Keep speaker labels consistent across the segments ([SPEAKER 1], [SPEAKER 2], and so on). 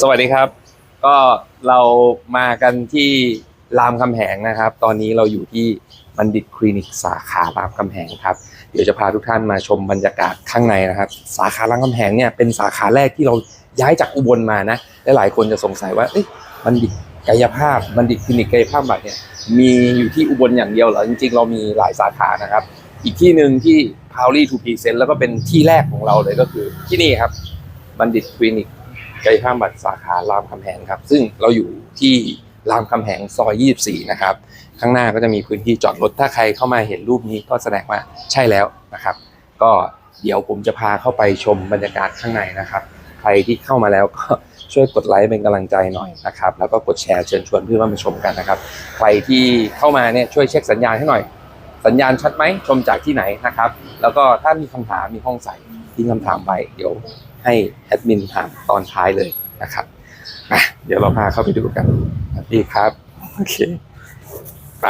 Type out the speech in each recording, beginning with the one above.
[SPEAKER 1] สวัสดีครับ ก็เรามากันที่รามคำแหงนะครับ ตอนนี้เราอยู่ที่บัณฑิตคลินิกสาขารามคำแหงครับ เดี๋ยวจะพาทุกท่านมาชมบรรยากาศข้างในนะครับ สาขารามคำแหงเนี่ยเป็นสาขาแรกที่เราย้ายจากอุบลมานะและหลายคนจะสงสัยว่าเอ๊ะบัณฑิตกายภาพบัณฑิตคลินิกกายภาพบำบัดเนี่ยมีอยู่ที่อุบลอย่างเดียวเหรอจริงๆ เรามีหลายสาขานะครับ อีกที่หนึ่งที่ p o w l y to Present แล้วก็เป็นที่แรกของเราเลยก็คือที่นี่ครับบัณฑิตคลินิก กายภาพบำบัดสาขารามคำแหงครับ ซึ่งเราอยู่ที่รามคำแหงซอย 24 นะครับ ข้างหน้าก็จะมีพื้นที่จอดรถถ้าใครเข้ามาเห็นรูปนี้ก็แสดงว่าใช่แล้วนะครับ ก็เดี๋ยวผมจะพาเข้าไปชมบรรยากาศข้างในนะครับ ใครที่เข้ามาแล้วก็ช่วยกดไลค์เป็นกำลังใจหน่อยนะครับ แล้วก็กดแชร์เชิญชวนเพื่อนมาชมกันนะครับ ใครที่เข้ามาเนี่ยช่วยเช็คสัญญาณให้หน่อย สัญญาณชัดไหมชมจากที่ไหนนะครับ แล้วก็ถ้ามีคำถามมีห้องใส่ทิ้งคำถามไว้เดี๋ยว ให้แอดมินถามตอนท้ายเลยนะครับอะเดี๋ยวเราพาเข้าไปดูกันสวัสดีครับ โอเคไป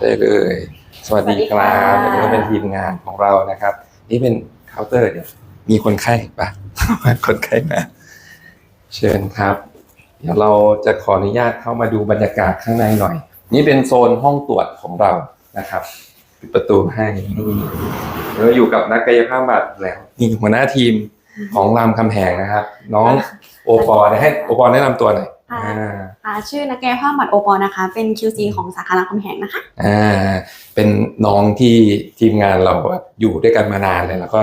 [SPEAKER 1] ได้เลย สวัสดีครับ
[SPEAKER 2] สวัสดีค่ะ
[SPEAKER 1] อันนี้ก็เป็นทีมงานของเรานะครับ นี่เป็นเคาน์เตอร์เดี๋ยวมีคนไข้ปะคนไข้มาเชิญครับ เดี๋ยวเราจะขออนุญาตเข้ามาดูบรรยากาศข้างในหน่อย นี่เป็นโซนห้องตรวจของเรานะครับ ปิดประตูให้นี่ เราอยู่กับนักกายภาพบำบัดแล้วนี่หัวหน้าทีมของรามคำแหงนะครับน้องโอปอล์นะให้โอปอล์แนะนำตัวหน่อย
[SPEAKER 2] ค่ะ
[SPEAKER 1] อ่า
[SPEAKER 2] อ่าชื่อนักแก้ผ้าหมัดโอปอนะคะ เป็น QC ของสาขารามคำแหงนะคะ
[SPEAKER 1] อ่าเป็นน้องที่ทีมงานเราแบบอยู่ด้วยกันมานานเลยแล้วก็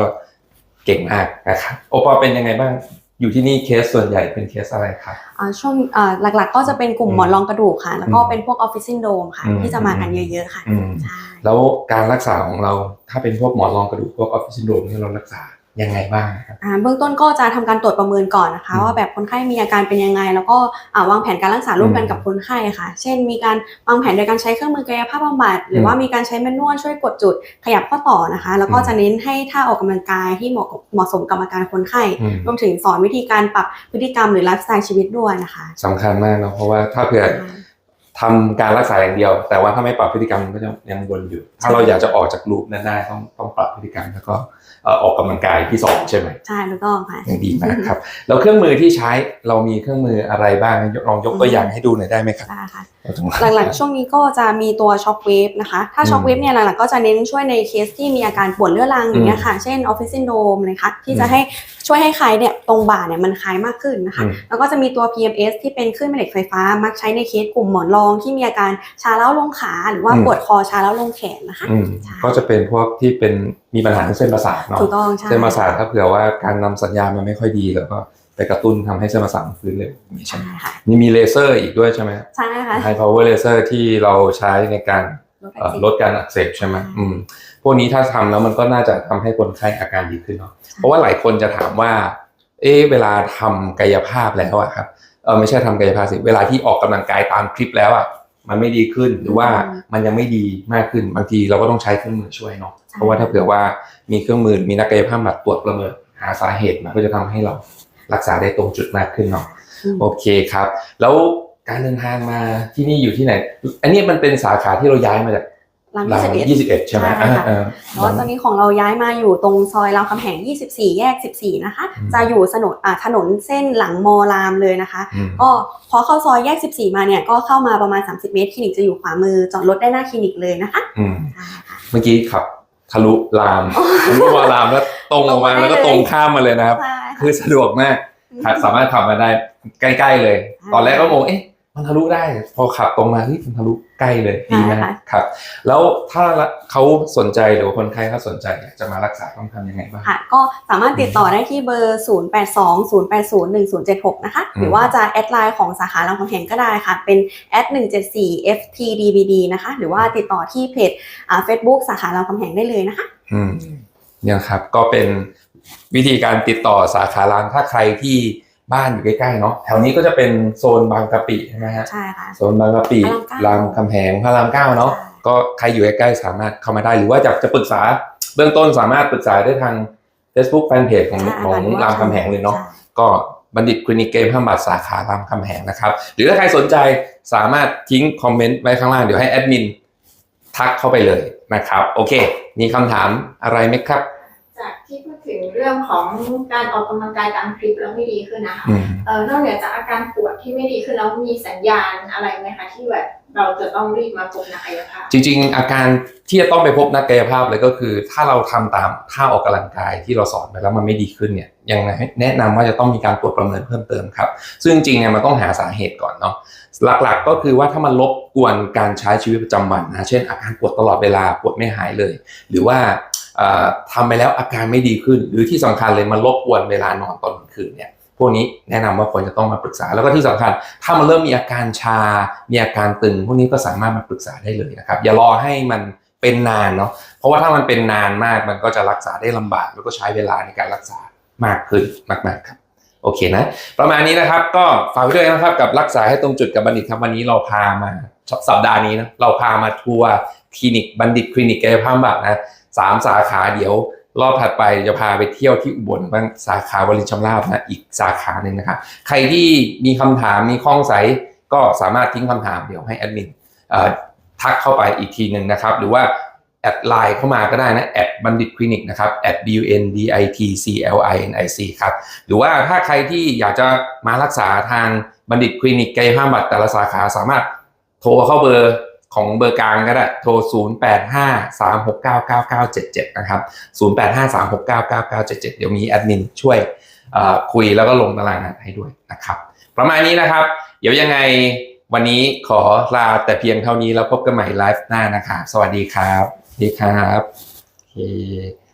[SPEAKER 1] เก่งมากนะครับโอปอล์เป็นยังไงบ้าง อยู่ที่นี่เคสส่วนใหญ่เป็นเคสอะไรครับ
[SPEAKER 2] อ่าช่วงอ่าหลักๆ ก็จะเป็นกลุ่ม
[SPEAKER 1] อืม
[SPEAKER 2] หมอนรองกระดูกค่ะ แล้วก็
[SPEAKER 1] อืม
[SPEAKER 2] เป็นพวกออฟฟิศซินโดมค่ะ
[SPEAKER 1] อืม
[SPEAKER 2] ที่จะมากันเยอะๆค่ะ
[SPEAKER 1] อืม
[SPEAKER 2] ใช่
[SPEAKER 1] แล้วการรักษาของเราถ้าเป็นพวกหมอนรองกระดูกพวกออฟฟิศซินโดรมที่เรารักษา ยังไงบ้างครับ
[SPEAKER 2] อ่าเบื้องต้นก็จะทำการตรวจประเมินก่อนนะคะ
[SPEAKER 1] อืม
[SPEAKER 2] ว่าแบบคนไข้มีอาการเป็นยังไง แล้วก็อ่าวางแผนการรักษาร่วมกัน
[SPEAKER 1] อืม
[SPEAKER 2] กับคนไข้ค่ะ เช่น มีการวางแผนโดยการใช้เครื่องมือกายภาพบำบัดหรือว่ามีการใช้แมนนวลช่วยกดจุดขยับข้อต่อนะคะ แล้วก็
[SPEAKER 1] อืม
[SPEAKER 2] จะเน้นให้ท่าออกกำลังกายที่เหมาะกับเหมาะสมกับอาการคนไข้
[SPEAKER 1] อืม
[SPEAKER 2] รวมถึงสอนวิธีการปรับพฤติกรรมหรือไลฟ์สไตล์ชีวิตด้วยนะคะ
[SPEAKER 1] สำคัญมากเนอะเพราะว่าถ้าเผื่อ ทำการรักษาอย่างเดียว แต่ว่าถ้าไม่ปรับพฤติกรรมมันก็จะยังวนอยู่ ถ้าเราอยากจะออกจากลูปนั้นได้ต้องต้องปรับพฤติกรรมแล้วก็เอ่อออกกำลังกายที่สองใช่ไหม
[SPEAKER 2] ใช่ถูกต้องค่ะ
[SPEAKER 1] ยังดีมากครับแล้วเครื่องมือที่ใช้เรามีเครื่องมืออะไรบ้างลองยกตัวอย่างให้ดูหน่อยได้ไหมครับ
[SPEAKER 2] ได้ค่ะ
[SPEAKER 1] เราต้อง
[SPEAKER 2] หลักๆช่วงนี้ก็จะมีตัวช็อคเวฟนะคะถ้า
[SPEAKER 1] อืม
[SPEAKER 2] ช็อคเวฟเนี่ยหลักๆก็จะเน้นช่วยในเคสที่มีอาการปวดเรื้อรังอย่างเงี้ยค่ะเช่นออฟฟิศซินโดมนะคะที่
[SPEAKER 1] อืม
[SPEAKER 2] จะให้ช่วยให้คลายเนี่ยตรงบ่าเนี่ยมันคลายมากขึ้นนะคะ
[SPEAKER 1] อืม
[SPEAKER 2] แล้วก็จะมีตัว PMS ที่เป็นคลื่นแม่เหล็กไฟฟ้ามักใช้ในเคสกลุ่มหมอนรองที่มีอาการชาเล้าลงขาหรือว่า
[SPEAKER 1] อืม
[SPEAKER 2] ปวดคอชาเล้าลงแขนนะคะ
[SPEAKER 1] อืม
[SPEAKER 2] ใช่
[SPEAKER 1] ก็จะเป็นพวกที่เป็นมีปัญหาทางเส้นประสาทเนาะ
[SPEAKER 2] ถูกต้องใช่
[SPEAKER 1] เส้นประสาทถ้าเผื่อว่าการนำสัญญาณมันไม่ค่อยดีแล้วก็ไปกระตุ้นทำให้เส้นประสาทมันฟื้นเร็วอย่างนี้ใช่
[SPEAKER 2] ใช่
[SPEAKER 1] ไหม
[SPEAKER 2] ค่ะ
[SPEAKER 1] นี่มีเลเซอร์อีกด้วยใช่ไหม
[SPEAKER 2] ใช่ค่ะ
[SPEAKER 1] High power laser ที่เราใช้ในการ
[SPEAKER 2] ลด
[SPEAKER 1] เอ่อ
[SPEAKER 2] การ
[SPEAKER 1] ลดการอักเสบใช่ไหม
[SPEAKER 2] ใช่
[SPEAKER 1] อืมพวกนี้ถ้าทำแล้วมันก็น่าจะทำให้คนไข้อาการดีขึ้นเนาะเพราะว่าหลายคนจะถามว่า เอ๊ะเวลาทำกายภาพแล้วอะครับ เออไม่ใช่ทำกายภาพสิเวลาที่ออกกำลังกายตามคลิปแล้วอะมันไม่ดีขึ้นหรือว่ามันยังไม่ดีมากขึ้นบางทีเราก็ต้องใช้เครื่องมือช่วยเนาะเพราะว่าถ้าเผื่อว่ามีเครื่องมือมีนักกายภาพบำบัดตรวจประเมินหาสาเหตุมันก็จะทำให้เรารักษาได้ตรงจุดมากขึ้นเนาะ
[SPEAKER 2] อืม
[SPEAKER 1] โอเคครับ แล้วการเดินทางมาที่นี่อยู่ที่ไหน อันนี้มันเป็นสาขาที่เราย้ายมาจาก
[SPEAKER 2] ราม
[SPEAKER 1] ราม
[SPEAKER 2] 21
[SPEAKER 1] ยี่สิบเอ็ดใช่ไหม
[SPEAKER 2] ใช่ค่ะ
[SPEAKER 1] อ่า
[SPEAKER 2] เพราะว่าตอนนี้ของเราย้ายมาอยู่ตรงซอยรามคำแหง 24 แยก 14 นะคะ
[SPEAKER 1] อืม
[SPEAKER 2] จะอยู่ถนนอ่าถนนเส้นหลังมอรามเลยนะคะ
[SPEAKER 1] อืม
[SPEAKER 2] ก็พอเข้าซอยแยก 14 มาเนี่ยก็เข้ามาประมาณ 30 เมตรคลินิกจะอยู่ขวามือจอดรถได้หน้าคลินิกเลยนะคะ
[SPEAKER 1] อืม
[SPEAKER 2] ใช่ค่ะ
[SPEAKER 1] เมื่อกี้ขับทะลุรามทะลุมารามแล้วตรงออกมา
[SPEAKER 2] ตรงมาได้
[SPEAKER 1] แล้วก็ตรงข้ามมาเลยนะครับ
[SPEAKER 2] ใช่
[SPEAKER 1] คือสะดวกมากขับสามารถขับมาได้ใกล้ ๆ เลย ตอนแรกก็งงเอ๊ะ มันทะลุได้ พอขับตรงมาเฮ้ยมันทะลุใกล้เลยดีมากครับ แล้วถ้าเขาสนใจหรือว่าคนไข้เขาสนใจอยากจะมารักษาต้องทำยังไงบ้าง
[SPEAKER 2] ค่ะก็สามารถติดต่อได้ที่เบอร์ 0820801076 นะคะ หรือว่าจะแอดไลน์ของสาขารามคำแหงก็ได้ค่ะ เป็นแอด174 ftdbd นะคะ หรือว่าติดต่อที่เพจอ่า Facebook สาขารามคำแหงได้เลยนะคะ
[SPEAKER 1] อืมเนี่ยครับก็เป็นวิธีการติดต่อสาขาร้านถ้าใครที่ บ้านอยู่ใกล้ๆเนาะแถวนี้ก็จะเป็นโซนบางกะปิใช่ไหมฮะ
[SPEAKER 2] ใช่ค่ะ
[SPEAKER 1] โซนบางกะปิ
[SPEAKER 2] พระรามเก้ารา
[SPEAKER 1] มคำแหงพระรามเก้าเนาะ
[SPEAKER 2] ใช่
[SPEAKER 1] ก็ใครอยู่ใกล้ๆสามารถเข้ามาได้หรือว่าอยากจะปรึกษาเบื้องต้นสามารถปรึกษาได้ทาง Facebook Fanpage ของ
[SPEAKER 2] ใช่
[SPEAKER 1] ของ
[SPEAKER 2] หรือว่
[SPEAKER 1] รามคำแหงเลยเนาะ
[SPEAKER 2] ใช่
[SPEAKER 1] ก็บัณฑิตคลินิกเกมพบัดสาขารามคำแหงนะครับ หรือถ้าใครสนใจสามารถทิ้งคอมเมนต์ไว้ข้างล่างเดี๋ยวให้แอดมินทักเข้าไปเลยนะครับ โอเค มีคำถามอะไรไหมครับ
[SPEAKER 3] จากที่พูดถึงเรื่องของการออกกำลังกายตามคลิปแล้วไม่ดีขึ้นนะคะ
[SPEAKER 1] อืม
[SPEAKER 3] เออนอกเหนือจากอาการปวดที่ไม่ดีขึ้นแล้วมีสัญญาณอะไรไหมคะที่แบบเราจะต้องรีบมาพบนักกายภาพ
[SPEAKER 1] จริง ๆ อาการที่จะต้องไปพบนักกายภาพเลยก็คือ ถ้าเราทำตามท่าออกกำลังกายที่เราสอนไปแล้วมันไม่ดีขึ้นเนี่ยยังไงแนะนำว่าจะต้องมีการตรวจประเมินเพิ่มเติมครับ ซึ่งจริงๆเนี่ยมันต้องหาสาเหตุก่อนเนาะหลักๆ ก็คือว่าถ้ามันรบกวนการใช้ชีวิตประจำวันนะเช่น อาการปวดตลอดเวลาปวดไม่หายเลย หรือว่าเอ่อทำไปแล้วอาการไม่ดีขึ้น หรือที่สำคัญเลยมันรบกวนเวลานอนตอนกลางคืนเนี่ยพวกนี้แนะนำว่าควรจะต้องมาปรึกษา แล้วก็ที่สำคัญ ถ้ามันเริ่มมีอาการชา มีอาการตึง พวกนี้ก็สามารถมาปรึกษาได้เลยนะครับ อย่ารอให้มันเป็นนานเนาะเพราะว่าถ้ามันเป็นนานมากมันก็จะรักษาได้ลำบาก แล้วก็ใช้เวลาในการรักษามากขึ้นมากๆครับโอเคนะ ประมาณนี้นะครับก็ฝากไว้ด้วยนะครับกับรักษาให้ตรงจุดกับบัณฑิตครับวันนี้เราพามาสัปดาห์นี้นะเราพามาทัวร์คลินิกบัณฑิตคลินิกกายภาพบำบัดนะสามสาขาเดี๋ยว รอบถัดไปจะพาไปเที่ยวที่อุบลบ้างสาขาวลินชำราบนะอีกสาขาหนึ่งนะครับใครที่มีคำถามมีข้องใสก็สามารถทิ้งคำถามเดี๋ยวให้แอดมินทักเข้าไปอีกทีหนึ่งนะครับ หรือว่าแอดไลน์เข้ามาก็ได้นะแอดบัณฑิตคลินิกนะครับ at b u n d i t c l i n i c ครับหรือว่าถ้าใครที่อยากจะมารักษาทางบัณฑิตคลินิกกายภาพบำบัดแต่ละสาขาสามารถโทรเข้าเบอร์ ของเบอร์กลางก็ได้โทร 0853699977 นะครับ 0853699977 เดี๋ยวมีแอดมินช่วยคุยแล้วก็ลงตารางงานให้ด้วยนะครับ ประมาณนี้นะครับ เดี๋ยวยังไงวันนี้ขอลาแต่เพียงเท่านี้แล้วพบกันใหม่ไลฟ์หน้านะครับ สวัสดีครับ ดีครับโอเค